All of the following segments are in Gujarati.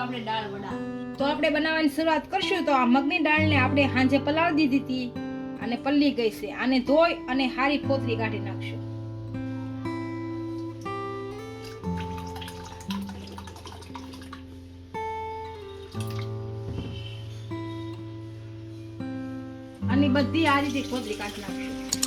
આપણે બનાવવાની શરૂઆત કરશું. તો આ મગની દાળને આપણે સાંજે પલાળી દીધી હતી અને પલ્લી ગઈ છે. આને ધોઈ અને હારી ફોતરી કાઢી નાખશું. અને બધી આ રીતે ફોતરી કાઢી નાખશું.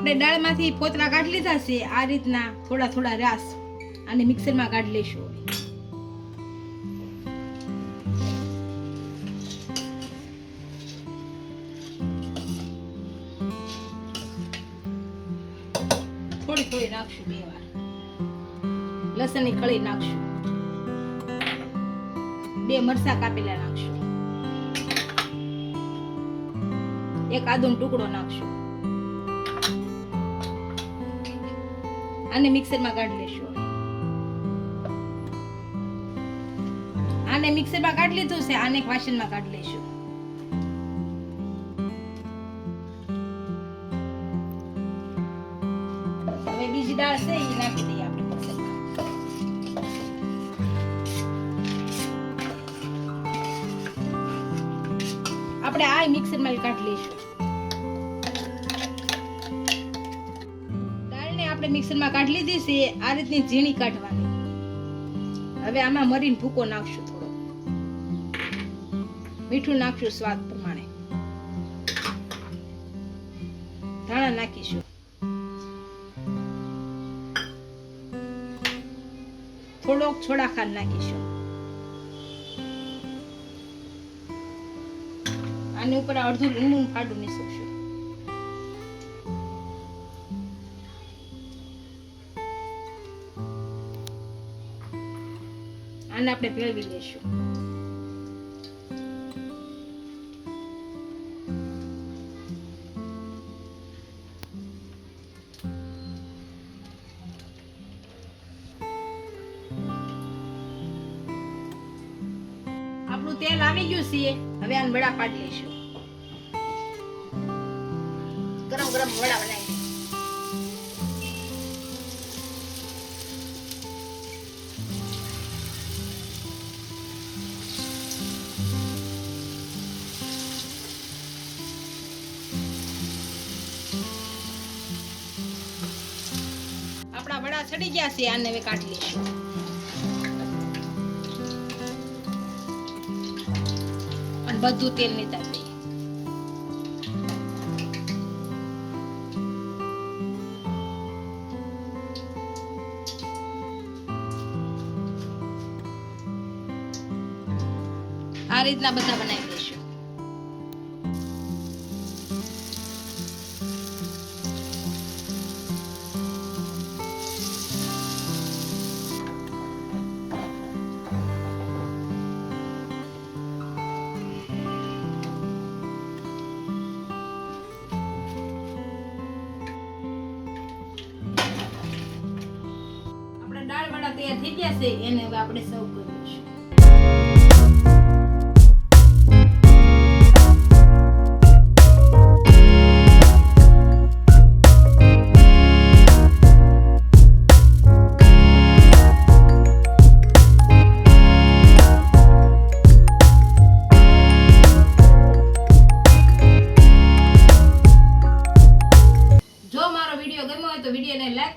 આપણે દાળમાંથી પોતરા કાઢી લીધા છે. આ રીતના થોડા થોડા રાસ અને મિક્સરમાં કાઢી લઈશું. થોડી થોડી નાખશું લસણની કળી નાખશું. બે મરચા કાપેલા નાખશું. એક આદુનો ટુકડો નાખશું. આને મિક્સરમાં કાઢી લેશું. આને મિક્સરમાં કાઢી લીધું છે, આને વાસણમાં કાઢી લેશું. હવે બીજી દાળ છે એ નાખી દઈએ આપણે આપણે આ મિક્સરમાં કાઢી લઈશું. આપણે મિક્સરમાં કાઢી લીધી છે, આ રીતની ઝીણી કાઢવાની. હવે આમાં મરીને ભૂકો નાખશું થોડો. મીઠું નાખશું સ્વાદ પ્રમાણે. ધાણા નાખીશું. થોડોક છોડા ખાંડ નાખીશું. આની ઉપર અડધું લીંબુ ફાડું નીસવશું આને આપણે ભેળવી લઈશું. આપણું તેલ આવી ગયું છે, હવે આને વડા પાડી લઈશું. ગરમ ગરમ વડા બનાવી આપણા વડા ચડી ગયા છે, આને હવે કાઢી લઈશું. અને બધું તેલ નીતાર દઈએ આ રીતના બધા બનાવી દઈશું. તૈયાર થઈ ગયા છે એને આપણે સર્વ